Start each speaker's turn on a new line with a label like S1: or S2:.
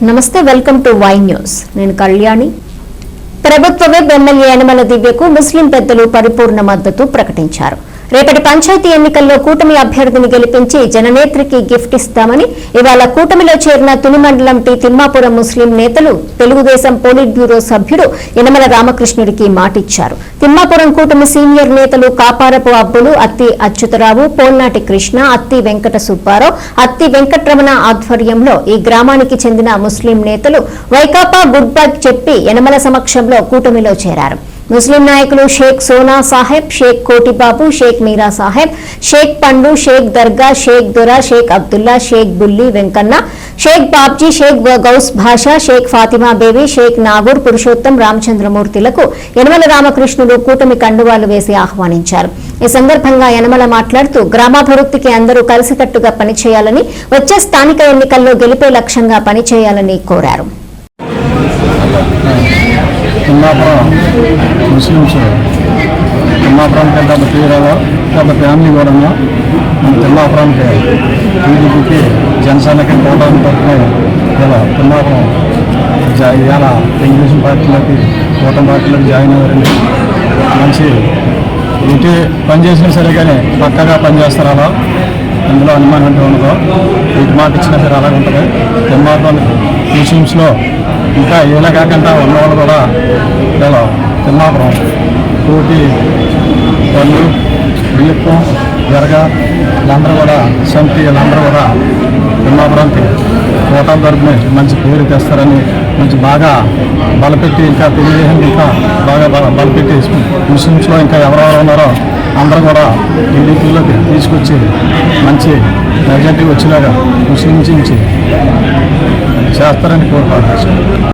S1: నమస్తే welcome to Y news. నేను కళ్యాణి. ప్రభుత్వ వెబ్ ఎమ్మెల్యే యనమల దివ్యకు ముస్లిం పెద్దలు పరిపూర్ణ మద్దతు ప్రకటించారు. రేపటి పంచాయతీ ఎన్నికల్లో కూటమి అభ్యర్థిని గెలిపించి జననేత్రికి గిఫ్ట్ ఇస్తామని ఇవాళ కూటమిలో చేరిన తుని మండలం టి తిమ్మాపురం ముస్లిం నేతలు తెలుగుదేశం పోలిట్ బ్యూరో సభ్యుడు యనమల రామకృష్ణుడికి మాటిచ్చారు. తిమ్మాపురం కూటమి సీనియర్ నేతలు కాపారపు అబ్బులు అత్తి అచ్యుతరావు పోల్నాటి కృష్ణ అత్తి వెంకట సుబ్బారావు అత్తి వెంకటరమణ ఆధ్వర్యంలో ఈ గ్రామానికి చెందిన ముస్లిం నేతలు వైకాపా గుడ్ బై చెప్పి యనమల సమక్షంలో కూటమిలో చేరారు. ముస్లిం నాయకులు షేక్ సోనా సాహెబ్ షేక్ కోటిబాబు షేక్ మీరా సాహెబ్ షేక్ పండు షేక్ దర్గా షేక్ దురా షేక్ అబ్దుల్లా షేక్ బుల్లి వెంకన్న షేక్ బాబ్జీ షేక్ గౌస్ భాషా షేక్ ఫాతిమా బేబీ షేక్ నాగూర్ పురుషోత్తం రామచంద్రమూర్తిలకు యనమల రామకృష్ణుడు కూటమి కండువాలు వేసి ఆహ్వానించారు. ఈ సందర్భంగా యనమల మాట్లాడుతూ గ్రామాభివృద్ధికి అందరూ కలిసికట్టుగా పనిచేయాలని వచ్చే స్థానిక ఎన్నికల్లో గెలిపే లక్ష్యంగా పనిచేయాలని కోరారు.
S2: తిమ్మాపురం ముస్లిమ్స్. తిమ్మాపురానికి పెద్ద తీరాలో పెద్ద ఫ్యామిలీ కూడా మన తిమ్మాపురానికి టీడీపీకి జనసేనకి పోవడం తరఫున ఇలా తిమ్మాపురం జా- ఇవాళ తెలుగుదేశం పార్టీలోకి కూటమి పార్టీలోకి జాయిన్ అయ్యారండి. మంచి ఇటు పని చేసినా సరే కానీ పక్కగా పనిచేస్తారు అలా. అందులో అనుమానం అంటే ఉండదు. ఇటు మాట ఇచ్చినా సరే అలాగే ఉంటుంది తిమ్మాపురం ముస్లిమ్స్లో ఇంకా ఏలా కాకుండా ఉన్నవాళ్ళు కూడా ఇలా తిమ్మాపురం కోటి పళ్ళు బియ్యప్పం జరగ వీళ్ళందరూ కూడా సమితి వీళ్ళందరూ కూడా తిమ్మాపురానికి కోటం తరపున మంచి పేరు తెస్తారని మంచి బాగా బలపెట్టి ఇంకా తెలియజేసిన ఇంకా బాగా బలపెట్టి ముస్లిమ్స్లో ఇంకా ఎవరెవరు ఉన్నారో అందరూ కూడా ఎన్నికల్లోకి తీసుకొచ్చి మంచి మెజార్టీ వచ్చేలాగా ముస్లింస్ నుంచి చేస్తారని కోరుకుంటున్నాను.